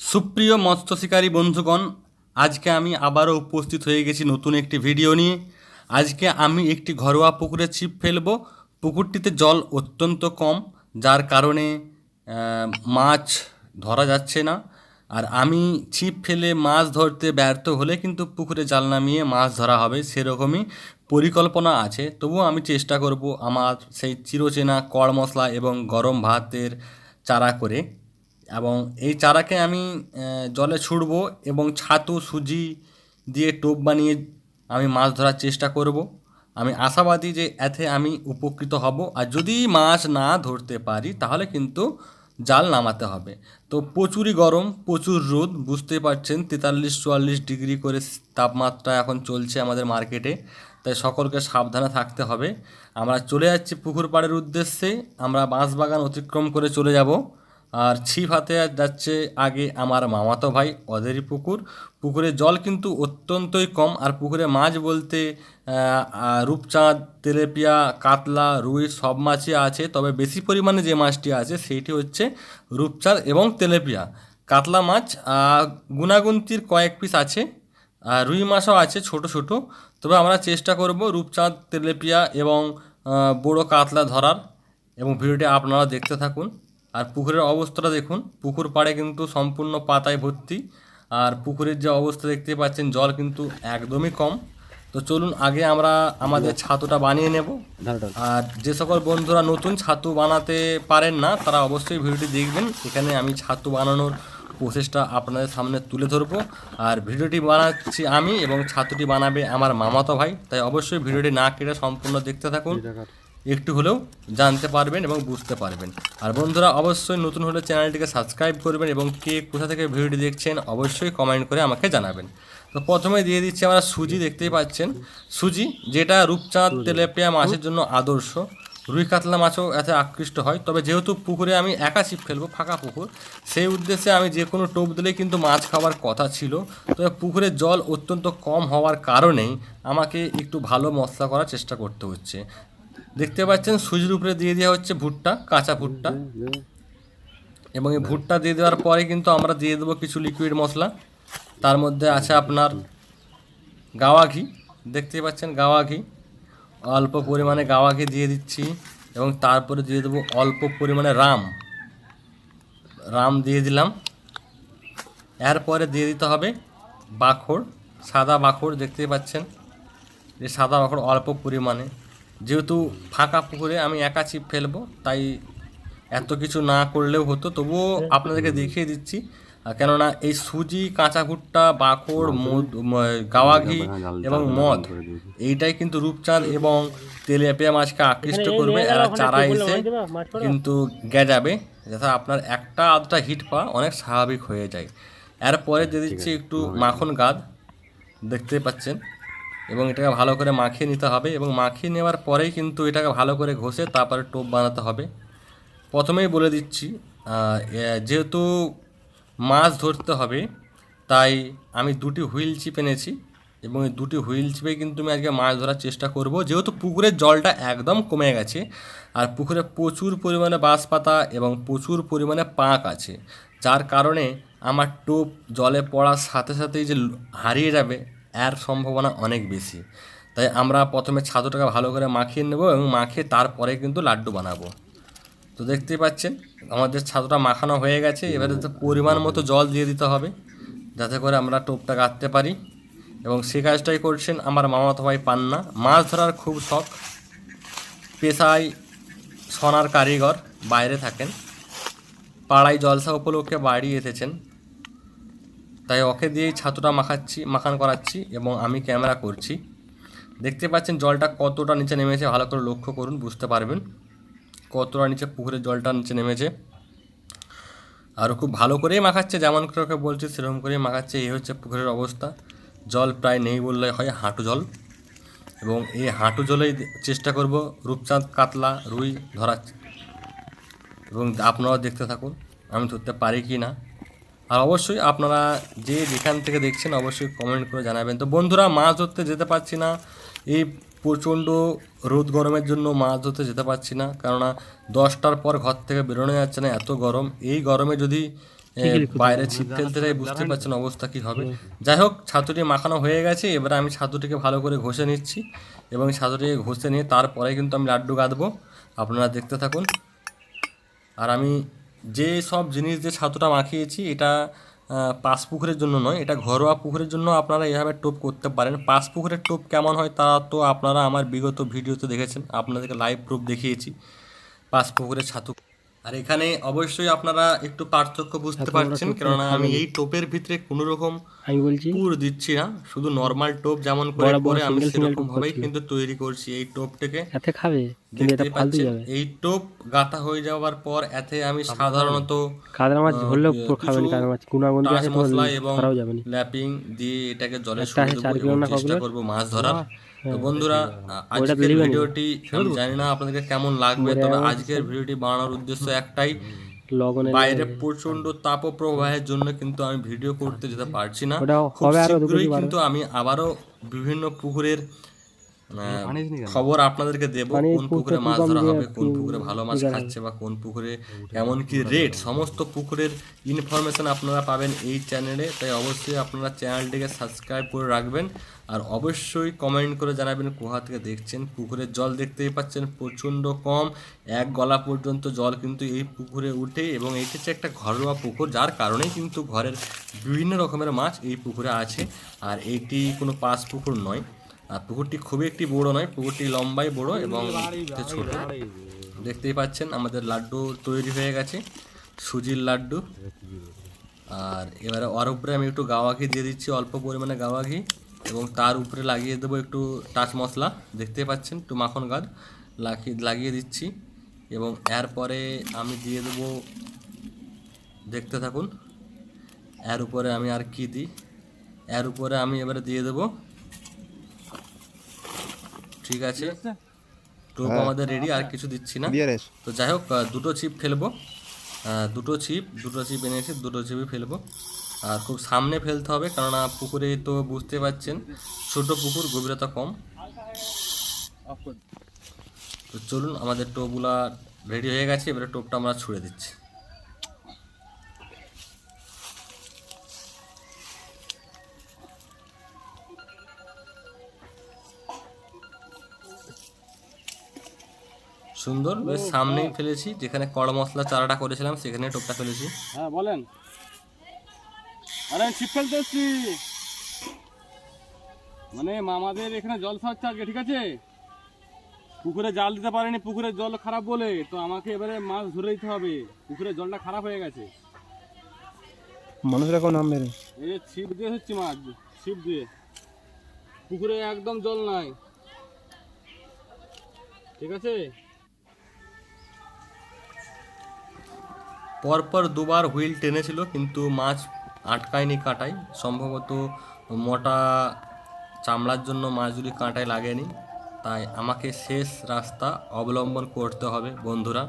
সুপ্রিয় মৎস্য শিকারী বন্ধুগণ, আজকে আমি আবারও উপস্থিত হয়ে গেছি নতুন একটি ভিডিও নিয়ে। আজকে আমি একটি ঘরোয়া পুকুরে ছিপ ফেলব। পুকুরটিতে জল অত্যন্ত কম, যার কারণে মাছ ধরা যাচ্ছে না। আর আমি ছিপ ফেলে মাছ ধরতে ব্যর্থ হলে কিন্তু পুকুরে জাল নামিয়ে মাছ ধরা হবে, সেরকমই পরিকল্পনা আছে। তবুও আমি চেষ্টা করব আমার সেই চিরচেনা কড় মশলা এবং গরম ভাতের চারা করে এবং এই চারাকে আমি জলে ছুড়বো এবং ছাতু, সুজি দিয়ে টোপ বানিয়ে আমি মাছ ধরার চেষ্টা করব। আমি আশাবাদী যে এতে আমি উপকৃত হব। আর যদি মাছ না ধরতে পারি, তাহলে কিন্তু জাল নামাতে হবে। তো প্রচুরই গরম, প্রচুর রোদ বুঝতে পারছেন, তেতাল্লিশ, চুয়াল্লিশ ডিগ্রি করে তাপমাত্রা এখন চলছে আমাদের মার্কেটে। তাই সকলকে সাবধানে থাকতে হবে। আমরা চলে যাচ্ছি পুকুর পাড়ের উদ্দেশ্যে, আমরা বাঁশবাগান অতিক্রম করে চলে যাব। আর ছিপ হাতে যাচ্ছে আগে আমার মামাতো ভাই ওদেরই পুকুর। পুকুরে জল কিন্তু অত্যন্তই কম। আর পুকুরে মাছ বলতে রূপচাঁদ তেলেপিয়া কাতলা রুই সব মাছই আছে। তবে বেশি পরিমাণে যে মাছটি আছে সেইটি হচ্ছে রূপচাঁদ এবং তেলেপিয়া। কাতলা মাছ আহ, গুনাগুন্তির কয়েক পিস আছে। আর রুই মাছও আছে ছোট ছোট। তবে আমরা চেষ্টা করব রূপচাঁদ তেলেপিয়া এবং বড় কাতলা ধরার। এবং ভিডিওটি আপনারা দেখতে থাকুন। আর পুকুরের অবস্থাটা দেখুন। পুকুর পাড়ে কিন্তু সম্পূর্ণ পাতায় ভর্তি। আর পুকুরের যে অবস্থা দেখতে পাচ্ছেন জল কিন্তু একদমই কম। তো চলুন আগে আমরা আমাদের ছাতুটা বানিয়ে নেব। আর যে সকল বন্ধুরা নতুন ছাতু বানাতে পারেন না তারা অবশ্যই ভিডিওটি দেখবেন। এখানে আমি ছাতু বানানোর প্রসেসটা আপনাদের সামনে তুলে ধরবো। আর ভিডিওটি বানাচ্ছি আমি এবং ছাতুটি বানাবে আমার মামাতো ভাই। তাই অবশ্যই ভিডিওটি না কেটে সম্পূর্ণ দেখতে থাকুন। একটু হলেও জানতে পারবেন এবং বুঝতে পারবেন। আর বন্ধুরা অবশ্যই নতুন হলে চ্যানেলটিকে সাবস্ক্রাইব করবেন এবং কে কোথা থেকে ভিডিওটি দেখছেন অবশ্যই কমেন্ট করে আমাকে জানাবেন। তো প্রথমে দিয়ে দিচ্ছি আমরা সুজি দেখতেই পাচ্ছেন। সুজি যেটা রূপচাঁদ তেলেপিয়া মাছের জন্য আদর্শ। রুই কাতলা মাছও এতে আকৃষ্ট হয়। তবে যেহেতু পুকুরে আমি একা ছিপ ফেলব ফাঁকা পুকুর সেই উদ্দেশ্যে আমি যে কোনো টোপ দিলেই কিন্তু মাছ খাওয়ার কথা ছিল। তবে পুকুরের জল অত্যন্ত কম হওয়ার কারণেই আমাকে একটু ভালো মশলা করার চেষ্টা করতে হচ্ছে। দেখতে পাচ্ছেন সুজির উপরে দিয়ে দেওয়া হচ্ছে ভুট্টা, কাঁচা ভুট্টা। এবং এই ভুট্টা দিয়ে দেওয়ার পরে কিন্তু আমরা দিয়ে দেবো কিছু লিকুইড মশলা। তার মধ্যে আছে আপনার গাওয়া ঘি। দেখতেই পাচ্ছেন গাওয়া ঘি। অল্প পরিমাণে গাওয়া ঘি দিয়ে দিচ্ছি এবং তারপরে দিয়ে দেবো অল্প পরিমাণে রাম। রাম দিয়ে দিলাম। এরপরে দিয়ে দিতে হবে বাখড় সাদা বাখড় দেখতেই পাচ্ছেন যে সাদা বাখড় অল্প পরিমাণে। যেহেতু ফাঁকা পুকুরে আমি একা ছিপ ফেলব তাই এত কিছু না করলেও হতো। তবুও আপনাদেরকে দেখিয়ে দিচ্ছি কেননা এই সুজি কাঁচা ভুট্টা বাকড় মদ গাওয়া ঘি এবং মদ এইটাই কিন্তু রূপচাঁদ এবং তেলেপিয়া মাছকে আকৃষ্ট করবে এরা চারা এসে কিন্তু গেজাবে যাতে আপনার একটা আধটা হিট পাওয়া অনেক স্বাভাবিক হয়ে যায়। এরপরে দিয়ে দিচ্ছি একটু মাখন গাদ দেখতে পাচ্ছেন। এবং এটাকে ভালো করে মাখিয়ে নিতে হবে এবং মাখিয়ে নেওয়ার পরেই কিন্তু এটাকে ভালো করে ঘষে তারপরে টোপ বানাতে হবে। প্রথমেই বলে দিচ্ছি যেহেতু মাছ ধরতে হবে, তাই আমি দুটি হুইল চিপ এনেছি এবং এই দুটি হুইল চিপে কিন্তু আমি আজকে মাছ ধরার চেষ্টা করব। যেহেতু পুকুরের জলটা একদম কমে গেছে আর পুকুরে প্রচুর পরিমাণে বাঁশ পাতা এবং প্রচুর পরিমাণে পাঁক আছে, যার কারণে আমার টোপ জলে পড়ার সাথে সাথেই যে হারিয়ে যাবে এর সম্ভাবনা অনেক বেশি। তাই আমরা প্রথমে ছাতুটাকে ভালো করে মাখিয়ে নেব এবং মাখিয়ে তারপরে কিন্তু লাড্ডু বানাবো। তো দেখতেই পাচ্ছেন, আমাদের ছাতুটা মাখানো হয়ে গেছে। এবারে তো পরিমাণ মতো জল দিয়ে দিতে হবে, যাতে করে আমরা টোপটা কাটতে পারি। এবং সে কাজটাই করছেন আমার মামাতো ভাই পান্না। মাছ ধরার খুব শখ, পেশায় সোনার কারিগর, বাইরে থাকেন। পাড়ায় জলসা উপলক্ষে বাড়ি এসেছেন। তাই ওকে দিয়েই ছাতুটা মাখাচ্ছি, মাখান করাচ্ছি এবং আমি ক্যামেরা করছি। দেখতে পাচ্ছেন জলটা কতটা নিচে নেমেছে, ভালো করে লক্ষ্য করুন, বুঝতে পারবেন। কতটা নিচে পুকুরের জলটা নিচে নেমেছে। আর খুব ভালো করেই মাখাচ্ছে, যেমন করে ওকে বলছি, সেরকম করেই মাখাচ্ছে। এই হচ্ছে পুকুরের অবস্থা। জল প্রায় নেই বললে হয় হাঁটু জল। এবং এই হাঁটু জলেই চেষ্টা করব রূপচাঁদ, কাতলা, রুই ধরার। এবং আপনারাও দেখতে থাকুন, আমি ধরতে পারি কি না। আর অবশ্যই আপনারা যে যেখান থেকে দেখছেন অবশ্যই কমেন্ট করে জানাবেন। তো বন্ধুরা মাছ ধরতে যেতে পারছি না। এই প্রচণ্ড রোদ গরমের জন্য মাছ ধরতে যেতে পারছি না। কেননা দশটার পর ঘর থেকে বেরোনো যাচ্ছে না এত গরম। এই গরমে যদি বাইরে ছিপ ফেলতে যাই বুঝতে পারছেন অবস্থা কি হবে। যাই হোক ছাতুটি মাখানো হয়ে গেছে। এবারে আমি ছাতুটিকে ভালো করে ঘষে নিচ্ছি এবং ছাতুটিকে ঘষে নিয়ে তারপরে কিন্তু আমি লাড্ডু গাঁদবো। আপনারা দেখতে থাকুন। আর আমি যে সব জিনিস যে ছাতুটা মাখিয়েছি, এটা পাঁচ পুকুরের জন্য নয়, এটা ঘরোয়া পুকুরের জন্য আপনারা এভাবে টোপ করতে পারেন। পাঁচ পুকুরের টোপ কেমন হয় তা তো আপনারা আমার বিগত ভিডিওতে দেখেছেন, আপনাদেরকে লাইভ প্রুফ দেখিয়েছি। পাঁচ পুকুরের ছাতু আর এখানে অবশ্যই আপনারা একটু পার্থক্য বুঝতে পারছেন কেননা আমি এই টোপের ভিতরে কোনো রকম আমি বলছি পুর দিচ্ছি না শুধু নর্মাল টোপ যেমন করে করে আমি সেরকম ভাবেই কিন্তু তৈরি করছি এই টোপটাকে। এতে খাবে কিন্তু এটা ফালতু যাবে। এই টোপ গাঁথা হয়ে যাওয়ার পর এতে আমি সাধারণত কাদরা মাছ ধরলেও পুরো খাবে না কাদরা মাছ। গুণাগুণ দিয়ে আছে মশলা এবং ল্যাপিং দিয়ে এটাকে জলে শুকিয়ে না চেষ্টা করব মাছ ধরার। তো বন্ধুরা আজকের ভিডিওটি আমি জানি না আপনাদেরকে কেমন লাগবে তবে আজকের ভিডিওটি বানানোর উদ্দেশ্য একটাই। বাইরে প্রচণ্ড তাপ প্রবাহের জন্য কিন্তু আমি ভিডিও করতে যেতে পারছি না। খুব শীঘ্রই কিন্তু আমি আবারও বিভিন্ন পুকুরের খবর আপনাদেরকে দেব কোন পুকুরে মাছ ধরা হবে কোন পুকুরে ভালো মাছ খাচ্ছে বা কোন পুকুরে কেমন কি রেট সমস্ত পুকুরের ইনফরমেশন আপনারা পাবেন এই চ্যানেলে তাই অবশ্যই আপনারা চ্যানেলটিকে সাবস্ক্রাইব করে রাখবেন। আর অবশ্যই কমেন্ট করে জানাবেন কোথা থেকে দেখছেন। পুকুরের জল দেখতেই পাচ্ছেন প্রচণ্ড কম। এক গলা পর্যন্ত জল কিন্তু এই পুকুরে উঠে এবং এটি হচ্ছে একটা ঘরোয়া পুকুর যার কারণেই কিন্তু ঘরের বিভিন্ন রকমের মাছ এই পুকুরে আছে। আর এটি কোনো পাঁচ পুকুর নয়। আর পুকুরটি খুবই একটি বড় নয়, পুকুরটি লম্বাই বড় এবং ছোট। দেখতেই পাচ্ছেন, আমাদের লাড্ডু তৈরি হয়ে গেছে, সুজির লাড্ডু। আর এবারে ওর উপরে আমি একটু গাওয়া ঘি দিয়ে দিচ্ছি, অল্প পরিমাণে গাওয়া ঘি, এবং তার উপরে লাগিয়ে দেবো একটু টাচ মশলা। দেখতেই পাচ্ছেন, একটু মাখন গাদ লাগিয়ে দিচ্ছি, এবং এরপরে আমি দিয়ে দেবো, দেখতে থাকুন, এর উপরে আমি আর কি দিই। এর উপরে আমি এবারে দিয়ে দেবো ঠিক আছে? টোপ আমাদের রেডি আর কিছু দিচ্ছি না। তো যাই হোক দুটো ছিপ ফেলব দুটো ছিপ দুটো ছিপ এনেছি দুটো ছিপই ফেলব। আর খুব সামনে ফেলতে হবে কেননা পুকুরে তো বুঝতে পারছেন ছোট পুকুর গভীরতা কম। তো চলুন আমাদের টোপগুলা রেডি হয়ে গেছে এবারে টোপটা আমরা ছুঁড়ে দিচ্ছি। সুন্দর বেশ সামনেই ফেলেছি যেখানে কড়া মশলা চারাটা করেছিলাম সেখানে টোপটা ফেলেছি। হ্যাঁ বলেন। আরে ছিপ ফেলতে এসছি। মানে মামাদের এখানে জলসা হচ্ছে আজকে ঠিক আছে? পুকুরে জাল দিতে পারেনি পুকুরের জল খারাপ বলে তো আমাকে এবারে মাছ ধরে দিতে হবে। পুকুরের জলটা খারাপ হয়ে গেছে। মানুষরা কোন নাম মেরে? এই যে ছিপ দিয়ে হচ্ছে মাছ ছিপ দিয়ে। পুকুরে একদম জল নাই। ঠিক আছে? পরপর দুবার হুইল টেনেছিল, কিন্তু মাছ আটকায়নি কাঁটায়। সম্ভবত মোটা চামড়ার জন্য মাছগুলি কাঁটায় লাগেনি, তাই আমাকে শেষ রাস্তা অবলম্বন করতে হবে, বন্ধুরা।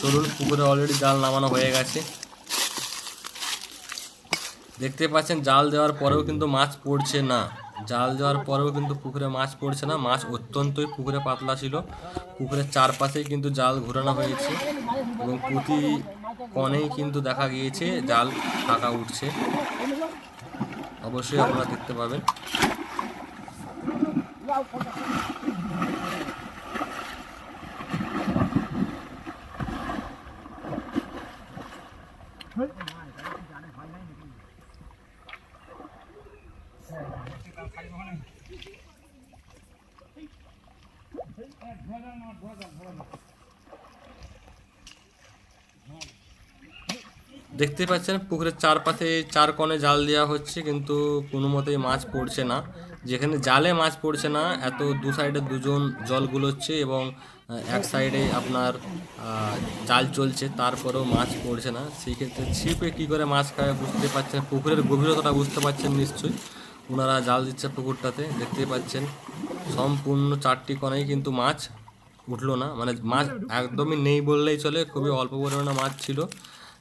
চলুন, পুকুরে অলরেডি জাল নামানো হয়ে গেছে। দেখতে পাচ্ছেন, জাল দেওয়ার পরেও কিন্তু মাছ পড়ছে না। জাল দেওয়ার পরেও কিন্তু পুকুরে মাছ পড়ছে না। মাছ অত্যন্তই পুকুরে পাতলা ছিল। পুকুরের চারপাশেই কিন্তু জাল ঘোরানো হয়েছে। এবং প্রতি কনেই কিন্তু দেখা গিয়েছে জাল ফাঁকা উঠছে। অবশ্যই আপনারা দেখতে পাবেন। দেখতে পাচ্ছেন, পুকুরের চারপাশে চার কোণে জাল দেওয়া হচ্ছে, কিন্তু কোনো মতেই মাছ পড়ছে না। যেখানে জালে মাছ পড়ছে না, এত দু সাইডে দুজন জল গুলোচ্ছে এবং এক সাইডে আপনার জাল চলছে, তারপরেও মাছ পড়ছে না। সেই ক্ষেত্রে ছিপে কী করে মাছ খায় বুঝতে পারছেন পুকুরের গভীরতাটা বুঝতে পারছেন নিশ্চয়ই। ওনারা জাল দিচ্ছে পুকুরটাতে, দেখতেই পাচ্ছেন, সম্পূর্ণ চারটি কোণেই কিন্তু মাছ উঠল না। মানে মাছ একদমই নেই বললেই চলে, খুবই অল্প পরিমাণে মাছ ছিল।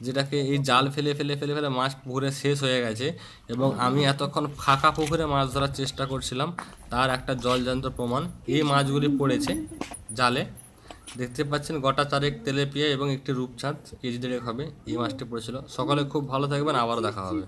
যেটাকে এই জাল ফেলে ফেলে ফেলে ফেলে মাছ পুকুরে শেষ হয়ে গেছে এবং আমি এতক্ষণ ফাঁকা পুকুরে মাছ ধরার চেষ্টা করছিলাম, তার একটা জলযন্ত্র প্রমাণ। এই মাছগুলি পড়েছে জালে। দেখতে পাচ্ছেন গোটা চারেক তেলেপিয়া এবং একটি রূপচাঁদ কেজি দেড়েক হবে। এই মাছটি পড়েছিল। সকলে খুব ভালো থাকবেন, আবারও দেখা হবে।